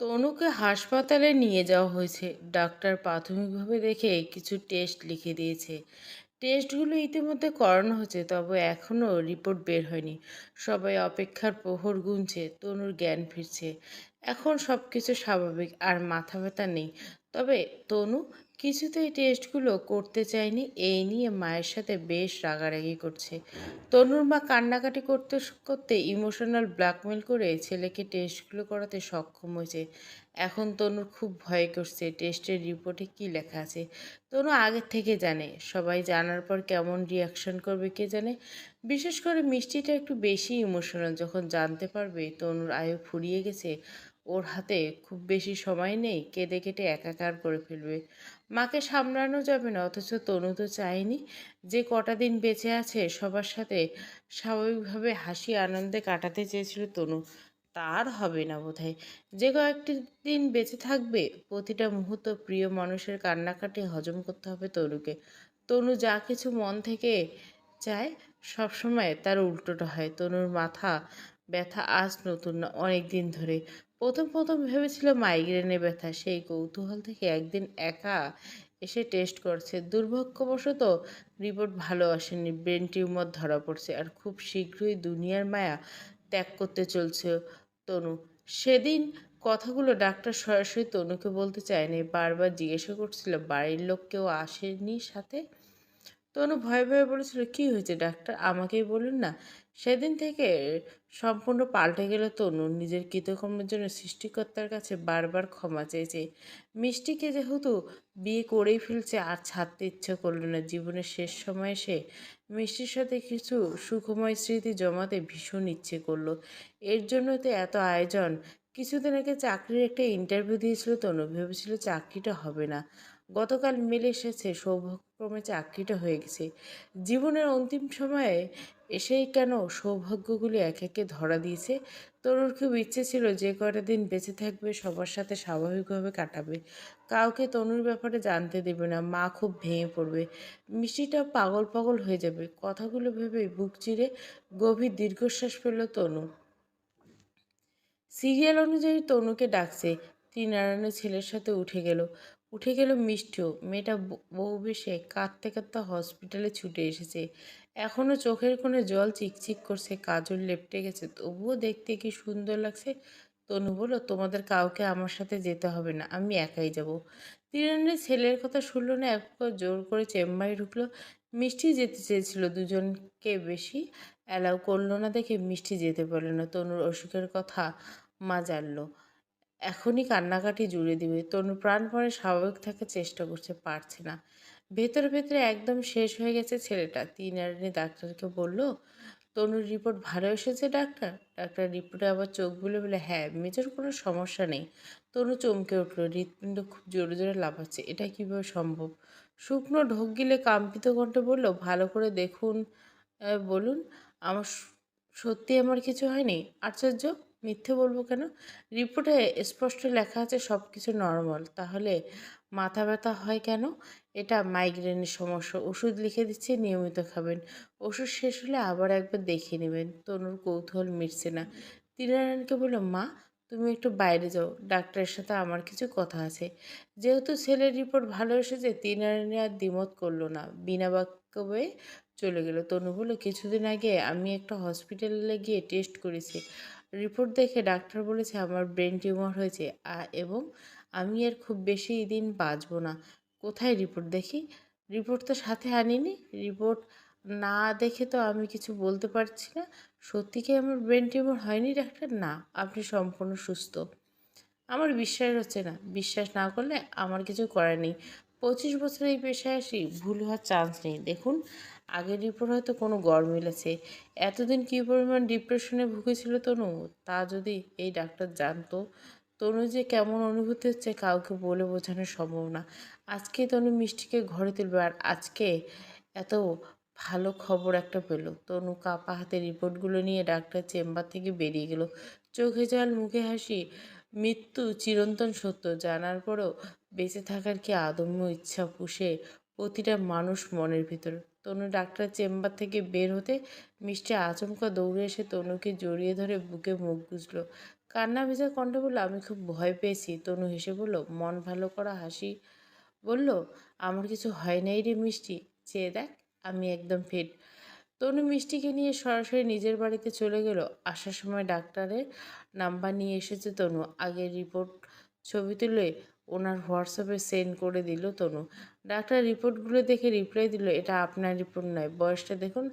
তনুকে হাসপাতালে নিয়ে যাওয়া হয়েছে। ডাক্তার প্রাথমিকভাবে দেখে কিছু টেস্ট লিখে দিয়েছে। টেস্টগুলো ইতিমধ্যে করানো হয়েছে, তবে এখনও রিপোর্ট বের হয়নি। সবাই অপেক্ষার প্রহর গুনছে, তনুর জ্ঞান ফিরছে। এখন সব কিছু স্বাভাবিক আর মাথা ব্যথা নেই। তবে তনু কিছুতেই টেস্টগুলো করতে চায়নি এই নিয়ে মায়ের সাথে বেশ রাগারাগি করছে। তনুর মা কান্নাকাটি করতে করতে ইমোশনাল ব্ল্যাকমেল করে ছেলেকে টেস্টগুলো করাতে সক্ষম হয়েছে। এখন তনুর খুব ভয় করছে টেস্টের রিপোর্টে কি লেখা আছে। তনু আগের থেকে জানে, সবাই জানার পর কেমন রিয়াকশন করবে কে জানে। বিশেষ করে মিষ্টিটা একটু বেশি ইমোশনাল যখন জানতে পারবে তনুর আয়ু ফুরিয়ে গেছে ওর হাতে খুব বেশি সময় নেই, কেঁদে কেটে একাকার করে ফেলবে। মাকে সামলানো যাবে না, অথচ তনু তো চায়নি যে কটা দিন বেঁচে আছে, সবার সাথে স্বাভাবিকভাবে হাসি আনন্দে কাটাতে চেয়েছিল তনু। তার হবে না বোধহয়। যে কয়েকটি দিন বেঁচে থাকবে, প্রতিটা মুহূর্ত প্রিয় মানুষের কান্নাকাটি হজম করতে হবে তনুকে। তনু যা কিছু মন থেকে চায় সবসময় তার উল্টোটা হয়। তনুর মাথা ব্যথা আজ নতুন না, অনেক দিন ধরে। প্রথম প্রথম ভেবেছিল মাইগ্রেনে ব্যথা। সেই কৌতূহল থেকে একদিন একা এসে টেস্ট করছে। দুর্ভাগ্যবশত রিপোর্ট ভালো আসেনি। ব্রেন টিউমার ধরা পড়ছে আর খুব শীঘ্রই দুনিয়ার মায়া ত্যাগ করতে চলছে তনু। সেদিন কথাগুলো ডাক্তার সরাসরি তনুকে বলতে চায়নি। বারবার জিজ্ঞাসা করছিল, বাড়ির লোক কেউ আসেনি সাথে? তনু ভয়ে ভয়ে বলেছিল, কি হয়েছে ডাক্তার? আমাকেই বলুন না। সেদিন থেকে সম্পূর্ণ পাল্টে গেল তনু নিজের কৃতকর্মের জন্য সৃষ্টিকর্তার কাছে বারবার ক্ষমা চেয়েছে। মিষ্টিকে যেহেতু বিয়ে করেই ফেলছে, আর ছাড়তে ইচ্ছে করল না। জীবনের শেষ সময়ে সে মিষ্টির সাথে কিছু সুখময় স্মৃতি জমাতে ভীষণ ইচ্ছে করল। এর জন্য তো এত আয়োজন। কিছুদিন আগে চাকরির একটা ইন্টারভিউ দিয়েছিল তনু। ভেবেছিল চাকরিটা হবে না। গতকাল মেলে এসেছে সৌভাগ্যক্রমে চাকরিটা হয়ে গেছে। জীবনের অন্তিম সময়ে এসেই কেন সৌভাগ্যগুলি এক একে ধরা দিয়েছে? তরুর খুব ইচ্ছে ছিল যে কয়টা দিন বেঁচে থাকবে, সবার সাথে স্বাভাবিকভাবে কাটাবে। কাউকে তনুর ব্যাপারে জানতে দেবে না, মা খুব ভেঙে পড়বে। মিষ্টিটা পাগল পাগল হয়ে যাবে। কথাগুলো ভেবে বুক চিরে গভীর দীর্ঘশ্বাস ফেলল তনু। সিরিয়াল অনুযায়ী তনুকে ডাকছে। ত্রিনারায়ণের ছেলের সাথে উঠে গেল। উঠে গেল মিষ্টিও মেয়েটা বউ বেশে কাঁদতে কাঁদতে হসপিটালে ছুটে এসেছে। এখনও চোখের কোণে জল চিকচিক করছে, কাজল লেপটে গেছে। তবুও দেখতে কি সুন্দর লাগছে? তনু বলো তোমাদের কাউকে আমার সাথে যেতে হবে না, আমি একাই যাব। তিরানের ছেলের কথা শুনলো না, এক জোর করে চেম্বারে ঢুকলো। মিষ্টি যেতে চেয়েছিল, দুজনকে বেশি অ্যালাউ করল না দেখে মিষ্টি যেতে পারল না। তনুর অসুখের কথা মা জানলো। এখনই কান্নাকাটি জুড়ে দিবে। তনু প্রাণপণে স্বাভাবিক থাকার চেষ্টা করছে, পারছে না। ভেতরে ভেতরে একদম শেষ হয়ে গেছে ছেলেটা। তিন আরনি ডাক্তারকে বলল, তনুর রিপোর্ট ভালো এসেছে, ডাক্তার? ডাক্তার রিপোর্টে আবার চোখ বুলে বলে হ্যাঁ মেজর, কোনো সমস্যা নেই। তনু চমকে উঠল, হৃৎপিণ্ড খুব জোরে জোরে লাফাচ্ছে। এটা কীভাবে সম্ভব? শুকনো ঢোক গিলে কাম্পিত কণ্ঠে বলল, ভালো করে দেখুন বলুন, আমার সত্যি আমার কিছু হয়নি? আশ্চর্য? মিথ্যে বলব কেন? রিপোর্টে স্পষ্ট লেখা আছে সব কিছু নর্মাল। তাহলে মাথা ব্যথা হয় কেন? এটা মাইগ্রেনের সমস্যা। ওষুধ লিখে দিচ্ছে, নিয়মিত খাবেন। ওষুধ শেষ হলে আবার একবার দেখিয়ে নেবেন। তনুর কৌতূহল মিটছে না। তিনারায়ণকে বলল, মা, তুমি একটু বাইরে যাও। ডাক্তারের সাথে আমার কিছু কথা আছে। যেহেতু ছেলের রিপোর্ট ভালো এসেছে তিনারায়ণী আর দ্বিমত করল না। বিনা বাক্যবে চলে গেল। তনু বলল, কিছুদিন আগে আমি একটা হসপিটালে গিয়ে টেস্ট করেছি। রিপোর্ট দেখে ডাক্তার বলেছে আমার ব্রেন টিউমার হয়েছে এবং আমি আর খুব বেশি দিন বাঁচবো না। কোথায় রিপোর্ট দেখি? রিপোর্ট তো সাথে আনিনি। রিপোর্ট না দেখে তো আমি কিছু বলতে পারছি না। সত্যি কি আমার ব্রেন টিউমার হয়নি ডাক্তার? না, আপনি সম্পূর্ণ সুস্থ। আমার বিশ্বাস হচ্ছে না। বিশ্বাস না করলে আমার কিছু করার নেই। পঁচিশ বছর এই পেশায় আসি, ভুল হওয়ার চান্স নেই। দেখুন আগের রিপোর্ট হয়তো কোনো গড় মিলেছে। এতদিন কী পরিমাণ ডিপ্রেশনে ভুগেছিল তনু? তা যদি এই ডাক্তার জানতো, তনু যে কেমন অনুভূতি হচ্ছে কাউকে বলে বোঝানো সম্ভব না আজকে তনু মিষ্টিকে ঘরে তুলবে আর আজকে এত ভালো খবর একটা পেল। তনু কাপা হাতে রিপোর্টগুলো নিয়ে ডাক্তার চেম্বার থেকে বেরিয়ে গেল। চোখে জল, মুখে হাসি, মৃত্যু চিরন্তন সত্য। জানার পরেও বেঁচে থাকার কি আদম্য ইচ্ছা পুষে প্রতিটা মানুষ মনের ভিতর। তনু ডাক্তার চেম্বার থেকে বের হতে মিষ্টি আচমকা দৌড়ে এসে তনুকে জড়িয়ে ধরে বুকে মুখ গুজল। কান্না ভেজা কণ্ঠে বলল, আমি খুব ভয় পেয়েছি। তনু হেসে বলল, মন ভালো করা হাসি। বলল, আমার কিছু হয় নাই রে মিষ্টি। চেয়ে দেখ, আমি একদম ফিট তনু মিষ্টিকে নিয়ে সরাসরি নিজের বাড়িতে চলে গেল। আসার সময় ডাক্তারের নাম্বার নিয়ে এসেছে তনু। আগের রিপোর্ট ছবি তুলে ওনার হোয়াটসঅ্যাপে সেন্ড করে দিল তনু। ডাক্তার রিপোর্টগুলো দেখে রিপ্লাই দিল, এটা আপনার রিপোর্ট নয়, বয়সটা দেখুন।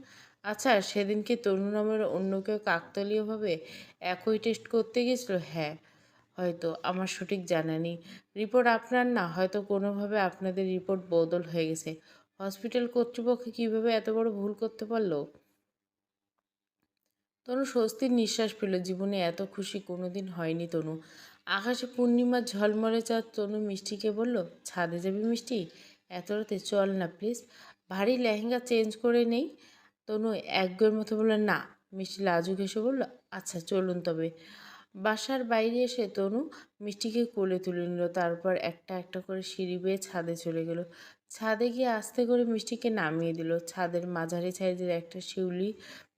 আচ্ছা সেদিনকে তনু নামের অন্য কেউ কাকতলীয়ভাবে একই টেস্ট করতে গেছিল? হ্যাঁ হয়তো, আমার সঠিক জানা নেই। রিপোর্ট আপনার না, হয়তো কোনোভাবে আপনাদের রিপোর্ট বদল হয়ে গেছে। হসপিটাল কর্তৃপক্ষ কীভাবে এত বড় ভুল করতে পারল? তনু স্বস্তির নিঃশ্বাস পেল জীবনে এত খুশি কোনোদিন হয়নি তনু। আকাশে পূর্ণিমার ঝলমলে চাঁদ তনু মিষ্টিকে বলল, ছাদে যাবি মিষ্টি? এত রাতে চল না প্লিজ ভারী লেহেঙ্গা চেঞ্জ করে নেই? তনু একগোর মতো বলল, না। মিষ্টি লাজুক এসে বলল আচ্ছা চলুন তবে। বাসার বাইরে এসে তনু মিষ্টিকে কোলে তুলে নিল, তারপর একটা একটা করে সিঁড়ি বেয়ে ছাদে চলে গেল। ছাদে গিয়ে আস্তে করে মিষ্টিকে নামিয়ে দিল। ছাদের মাঝারি সাইজের একটা শিউলি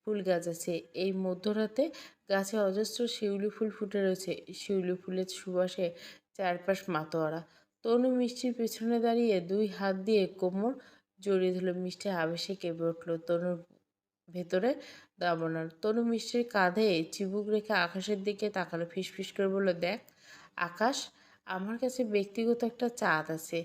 ফুল গাছ আছে। এই মধ্যরাতে গাছে অজস্র শিউলি ফুল ফুটে রয়েছে। শিউলি ফুলের সুবাসে চারপাশ মাতোয়ারা। তনু মিষ্টির পেছনে দাঁড়িয়ে দুই হাত দিয়ে কোমর জড়িয়ে ধরল। মিষ্টি আবেশে কেঁপে উঠল তনুর ভেতরে দাবানল তনু মিষ্টির কাঁধে চিবুক রেখে আকাশের দিকে তাকালো, ফিসফিস করে বলল, দেখ, আকাশ, আমার কাছে ব্যক্তিগত একটা চাঁদ আছে।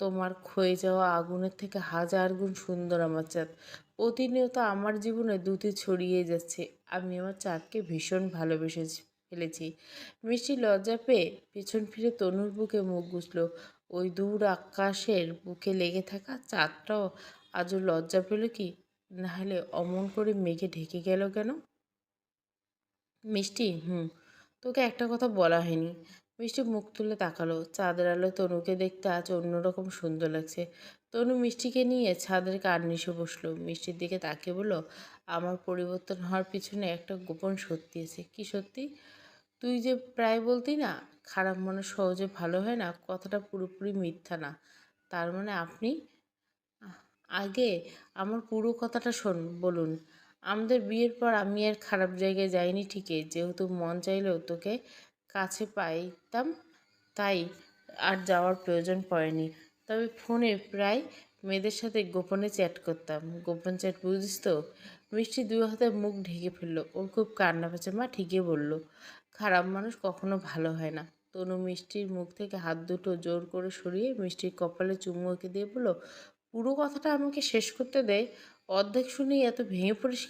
তোমার ক্ষয়ে যাওয়া আগুনের থেকে হাজার গুণ সুন্দর আমার চাঁদ। প্রতিনিয়ত আমার জীবনে দুটি ছড়িয়ে যাচ্ছে। আমি আমার চাঁদকে ভীষণ ভালোবেসে ফেলেছি। মিষ্টি লজ্জা পেয়ে পেছন ফিরে তনুর বুকে মুখ গুছল ওই দূর আকাশের বুকে লেগে থাকা চাঁদটাও আজও লজ্জা পেল কি? নাহলে অমন করে মেঘে ঢেকে গেল কেন? মিষ্টি, হুম, তোকে একটা কথা বলা হয়নি। মিষ্টি মুখ তুলে তাকালো। চাঁদের আলো তনুকে দেখতে আজ অন্যরকম সুন্দর লাগছে। তনু মিষ্টিকে নিয়ে ছাদের কার্নিশে বসল। মিষ্টির দিকে তাকিয়ে বলল, আমার পরিবর্তন হওয়ার পিছনে একটা গোপন সত্যি আছে। কি সত্যি? তুই যে প্রায় বলতি না, খারাপ মনে সহজে ভালো হয় না, কথাটা পুরোপুরি মিথ্যা না। তার মানে আপনি আগে আমার পুরো কথাটা শোন, বলুন। আমাদের বিয়ের পর আমি আর খারাপ জায়গায় যাইনি ঠিকই। যেহেতু মন চাইলেও তোকে কাছে পাইতাম, তাই আর যাওয়ার প্রয়োজন পড়েনি। তবে ফোনে প্রায় মেয়েদের সাথে গোপনে চ্যাট করতাম। গোপন চ্যাট, বুঝিস তো? মিষ্টি দুই হাতে মুখ ঢেকে ফেলল। ওর খুব কান্না পেয়েছে মা ঠিকই বলল, খারাপ মানুষ কখনো ভালো হয় না। তনু মিষ্টির মুখ থেকে হাত দুটো জোর করে সরিয়ে মিষ্টির কপালে চুমু দিয়ে বলল, পুরো কথাটা আমাকে শেষ করতে দেয় অর্ধেক শুনেই এত ভেঙে পড়িস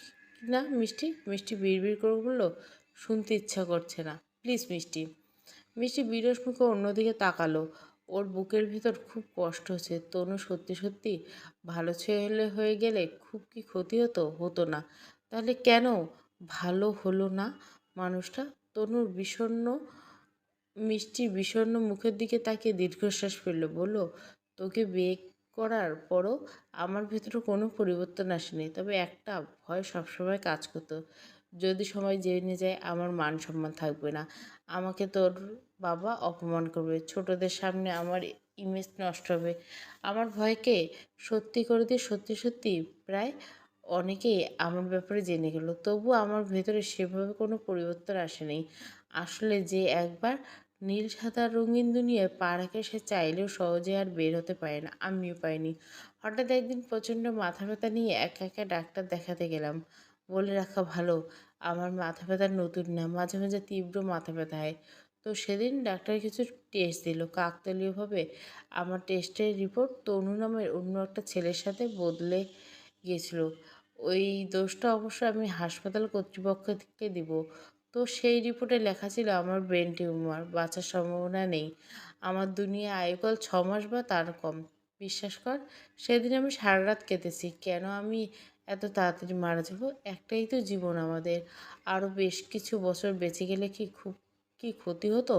না মিষ্টি? মিষ্টি বিড়বিড় করে বলল, শুনতে ইচ্ছা করছে না। প্লিজ মিষ্টি। মিষ্টি বিরস মুখে অন্যদিকে তাকালো। ওর বুকের ভিতর খুব কষ্ট হচ্ছে। তনু সত্যি সত্যি ভালো ছেলে হয়ে গেলে খুব কি ক্ষতি হতো? হতো না। তাহলে কেন ভালো হলো না মানুষটা? তনুর বিষণ্ন মিষ্টি বিষণ্ণ মুখের দিকে তাকিয়ে দীর্ঘশ্বাস ফেলল। বলল, তোকে বিয়ে করার পরও আমার ভেতরে কোনো পরিবর্তন আসেনি। তবে একটা ভয় সবসময় কাজ করতো। যদি সময় জেনে যায়, আমার মান সম্মান থাকবে না। আমাকে তোর বাবা অপমান করবে। ছোটদের সামনে আমার ইমেজ নষ্ট হবে। আমার ভয়কে সত্যি করে দিয়ে সত্যি সত্যি প্রায় অনেকেই আমার ব্যাপারে জেনে গেল। তবু আমার ভেতরে সেভাবে কোনো পরিবর্তন আসেনি আসলে যে একবার নীল সাদা রঙিন দুনিয়ায় পা রাখে, সে চাইলেও সহজে আর বের হতে পারে না। আমিও পাইনি। হঠাৎ একদিন প্রচণ্ড মাথা ব্যথা নিয়ে একা একা ডাক্তার দেখাতে গেলাম। বলে রাখা ভালো। আমার মাথা ব্যথা নতুন না, মাঝে মাঝে তীব্র মাথা ব্যথা হয়। তো সেদিন ডাক্তার কিছু টেস্ট দিল কাকতালীয়ভাবে আমার টেস্টের রিপোর্ট তনু নামের অন্য একটা ছেলের সাথে বদলে গিয়েছিল। ওই দোষটা অবশ্য আমি হাসপাতাল কর্তৃপক্ষকে দিব। তো সেই রিপোর্টে লেখা ছিল আমার ব্রেন টিউমার বাঁচার সম্ভাবনা নেই। আমার দুনিয়া আয়ুকাল ছ মাস বা তার কম। বিশ্বাস কর, সেদিন আমি সারা রাত কেঁদেছি। কেন আমি এত তাড়াতাড়ি মারা যাব, একটাই তো জীবন আমাদের। আরও বেশ কিছু বছর বেঁচে গেলে কি খুব, কি ক্ষতি হতো?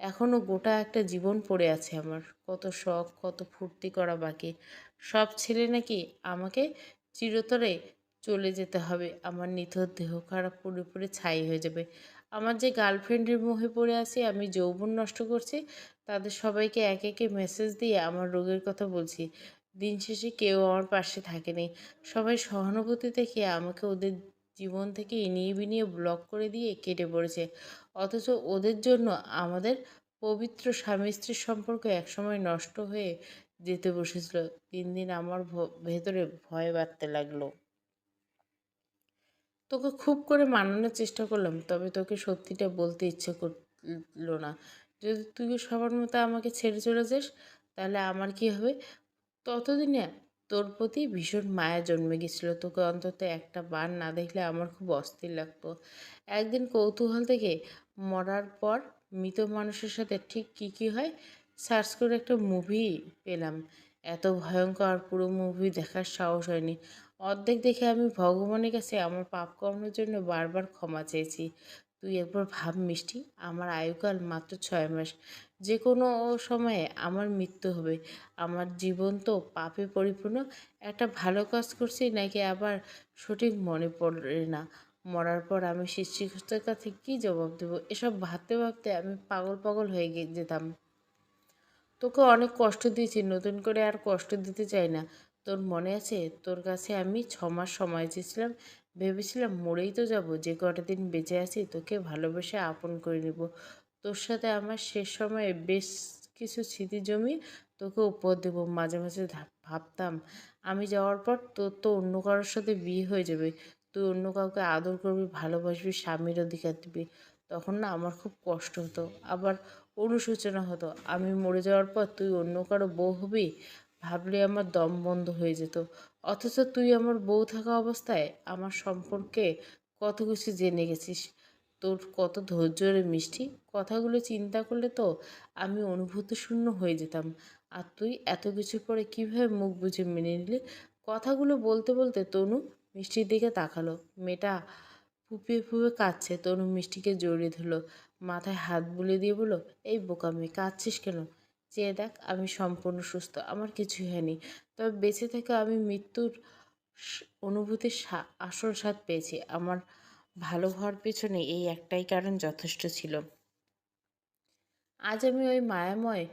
এখনও গোটা একটা জীবন পড়ে আছে আমার। কত শখ, কত ফুর্তি করা বাকি। সব ছেলে নাকি আমাকে চিরতরে চলে যেতে হবে। আমার নিথর দেহ খারাপ পুরোপুরি ছাই হয়ে যাবে। আমার যে গার্লফ্রেন্ডের মুখে পড়ে আছি, আমি যৌবন নষ্ট করছি, তাদের সবাইকে একে একে মেসেজ দিয়ে আমার রোগের কথা বলছি। দিন শেষে কেউ আমার পাশে থাকেনি। সবাই সহানুভূতি দেখে আমাকে ওদের জীবন থেকে ইনিয়ে বিনিয়ে ব্লক করে দিয়ে কেটে পড়েছে। অথচ ওদের জন্য আমাদের পবিত্র স্বামী স্ত্রীর সম্পর্ক একসময় নষ্ট হয়ে যেতে বসেছিল। দিন দিন আমার ভেতরে ভয় বাড়তে লাগল। তোকে খুব করে মানানোর চেষ্টা করলাম, তবে তোকে সত্যিটা বলতে ইচ্ছে করল না। যদি তুই সবার মতো আমাকে ছেড়ে চলে যাস, তাহলে আমার কি হবে? ততদিনে তোর প্রতি ভীষণ মায়া জন্মে গেছিল। তোকে অন্তত একটা বার না দেখলে আমার খুব অস্থির লাগতো। একদিন কৌতূহল থেকে মরার পর মৃত মানুষের সাথে ঠিক কী কী হয়? সার্চ করে একটা মুভি পেলাম। এত ভয়ঙ্কর পুরো মুভি দেখার সাহস হয়নি। অর্ধেক দেখে আমি ভগবানের কাছে আমার পাপ কর্মের জন্য বারবার ক্ষমা চেয়েছি। তুই একবার ভাব মিষ্টি, আমার আয়ুকাল মাত্র ছয় মাস। যে কোনো সময়ে আমার মৃত্যু হবে। আমার জীবন তো পাপে পরিপূর্ণ। একটা ভালো কাজ করছি নাকি আবার সঠিক মনে পড়ে না? মরার পর আমি সৃষ্টিকর্তার কাছে কী জবাব দেবো? এসব ভাবতে ভাবতে আমি পাগল পাগল হয়ে যেতাম। তোকে অনেক কষ্ট দিয়েছি, নতুন করে আর কষ্ট দিতে চাই না। তোর মনে আছে? তোর কাছে আমি ছ মাস সময় চেয়েছিলাম। ভেবেছিলাম মরেই তো যাব, যে কটা দিন বেঁচে আছি তোকে ভালোবেসে আপন করে নেব। তোর সাথে আমার শেষ সময়ে বেশ কিছু স্মৃতি জমি তোকে উপহার দেবো, মাঝে মাঝে ভাবতাম আমি যাওয়ার পর তোর তো অন্য কারোর সাথে বিয়ে হয়ে যাবে। তুই অন্য কাউকে আদর করবি, ভালোবাসবি, স্বামীর অধিকার দিবি। তখন না আমার খুব কষ্ট হতো, আবার অনুশোচনা হতো। আমি মরে যাওয়ার পর তুই অন্য কারও বউ হবি ভাবলে আমার দম বন্ধ হয়ে যেত। অথচ তুই আমার বউ থাকা অবস্থায় আমার সম্পর্কে কত কিছু জেনে গেছিস? তোর কত ধৈর্যরে মিষ্টি? কথাগুলো চিন্তা করলে তো আমি অনুভূতি শূন্য হয়ে যেতাম। আর তুই এত কিছু পরে কীভাবে মুখ বুঝে মেনে নিলি? কথাগুলো বলতে বলতে তনু মিষ্টির দিকে তাকালো। মেয়েটা ফুপিয়ে ফুপিয়ে কাঁদছে। তনু মিষ্টিকে জড়িয়ে ধরলো। মাথায় হাত বুলিয়ে দিয়ে বলো এই বোকামি, কাঁদছিস কেন? চেয়ে দেখ, আমি সম্পূর্ণ সুস্থ, আমার কিছুই হয়নি। তবে বেঁচে থেকে আমি মৃত্যুর অনুভূতির আসল স্বাদ পেয়েছি। আমার ভালো হওয়ার পেছনে এই একটাই কারণ যথেষ্ট ছিল। আজ আমি ওই মায়াময়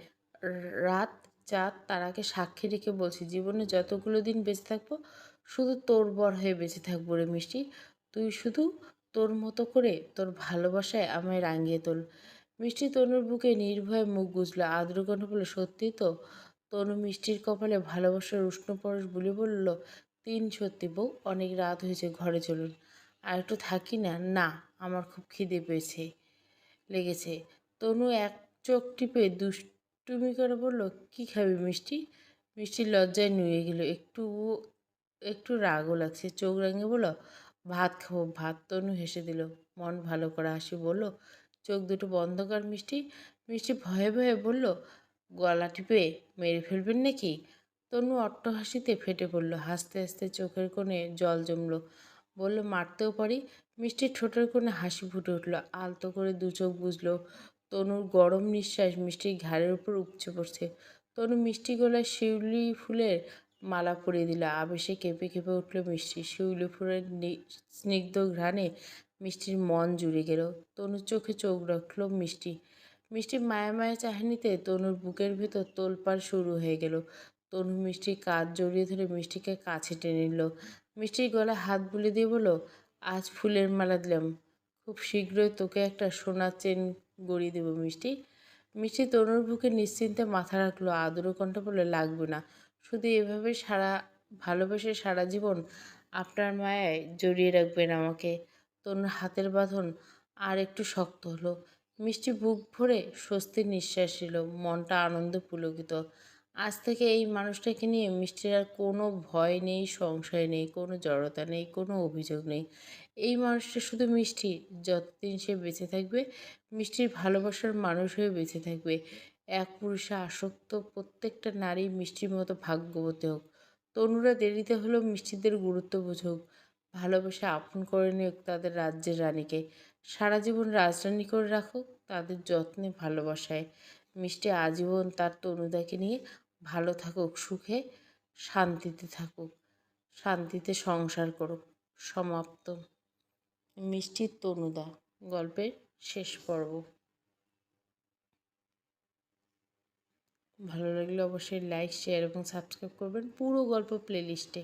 রাত চাঁদ তারাকে সাক্ষী রেখে বলছি, জীবনে যতগুলো দিন বেঁচে থাকব, শুধু তোর বর হয়ে বেঁচে থাকব রে মিষ্টি। তুই শুধু তোর মতো করে তোর ভালোবাসায় আমায় রাঙিয়ে তোল। মিষ্টি তনুর বুকে নির্ভয়ে মুখ গুজলো। আদ্র কণ্ঠ বলে সত্যি তো? তনু মিষ্টির কপালে ভালোবাসার উষ্ণ পরশ বলে বলল, তিন সত্যি বউ, অনেক রাত হয়েছে, ঘরে চলুন। আর একটু থাকি না? না, আমার খুব খিদে পেয়েছে, লেগেছে। তনু এক চোখ টিপে দুষ্টুমি করে বলল, কি খাবি মিষ্টি? মিষ্টি লজ্জায় নুয়ে গেল, একটু একটু রাগও লাগছে। চোখ রাঙে বলো ভাত খাব। ভাত তনু হেসে দিল, মন ভালো করে হাসি বলল চোখ দুটো বন্ধ কর মিষ্টি। মিষ্টি ভয়ে ভয়ে বলল, গলা টিপে মেরে ফেলবেন নাকি? তনু হাসিতে ফেটে পড়ল, হাসতে হাসতে চোখের কোণে জল জমলো। বলল, মারতেও পারি? মিষ্টির ঠোঁটের কোণে হাসি ফুটে উঠল, আলতো করে দু চোখ বুঝলো তনুর গরম নিঃশ্বাস মিষ্টির ঘাড়ের উপর উপচে পড়ছে। তনু মিষ্টি গলায় শিউলি ফুলের মালা পরিয়ে দিল। আবেশে কেঁপে কেঁপে উঠল মিষ্টি। শিউলি ফুলের স্নিগ্ধ ঘ্রাণে মিষ্টির মন জুড়ে গেল। তনুর চোখে চোখ রাখল মিষ্টি। মিষ্টি মায়া মায়া চাহানিতে তনুর বুকের ভেতর তোলপাড় শুরু হয়ে গেল। তনু মিষ্টির কাজ জড়িয়ে ধরে মিষ্টিকে কাছে টেনে নিল। মিষ্টির গলায় হাত বুলে দিয়ে বলো আজ ফুলের মালা দিলাম। খুব শীঘ্রই তোকে একটা সোনার চেন গড়িয়ে দেবো মিষ্টি। মিষ্টি তনুর বুকে নিশ্চিন্তে মাথা রাখল। আদর কণ্ঠ বলে লাগবে না। শুধু এভাবে সারা, ভালোবেসে সারা জীবন আপনার মায়ায় জড়িয়ে রাখবেন আমাকে। তনুর হাতের বাঁধন আর একটু শক্ত হলো। মিষ্টি বুক ভরে স্বস্তির নিঃশ্বাস ছিল মনটা আনন্দ পুলকিত। আজ থেকে এই মানুষটাকে নিয়ে মিষ্টির আর কোনো ভয় নেই, সংশয় নেই, কোনো জড়তা নেই, কোনো অভিযোগ নেই। এই মানুষটা শুধু মিষ্টি, যতদিন সে বেঁচে থাকবে, মিষ্টির ভালোবাসার মানুষ হয়ে বেঁচে থাকবে। এক পুরুষে আসক্ত প্রত্যেকটা নারী মিষ্টির মতো ভাগ্যবতী হোক। তনুরা দেরিতে হলেও মিষ্টিদের গুরুত্ব বুঝুক। ভালোবেসে আপন করে নিক তাদের রাজ্যের রানীকে। সারা জীবন রাজরানী করে রাখুক, তাদের যত্নে ভালোবাসায়। মিষ্টি আজীবন তার তনুদাকে নিয়ে ভালো থাকুক, সুখে শান্তিতে থাকুক, শান্তিতে সংসার করুক। সমাপ্ত। মিষ্টির তনুদা গল্পের শেষ পর্ব। ভালো লাগলে অবশ্যই লাইক শেয়ার এবং সাবস্ক্রাইব করবেন পুরো গল্প প্লেলিস্টে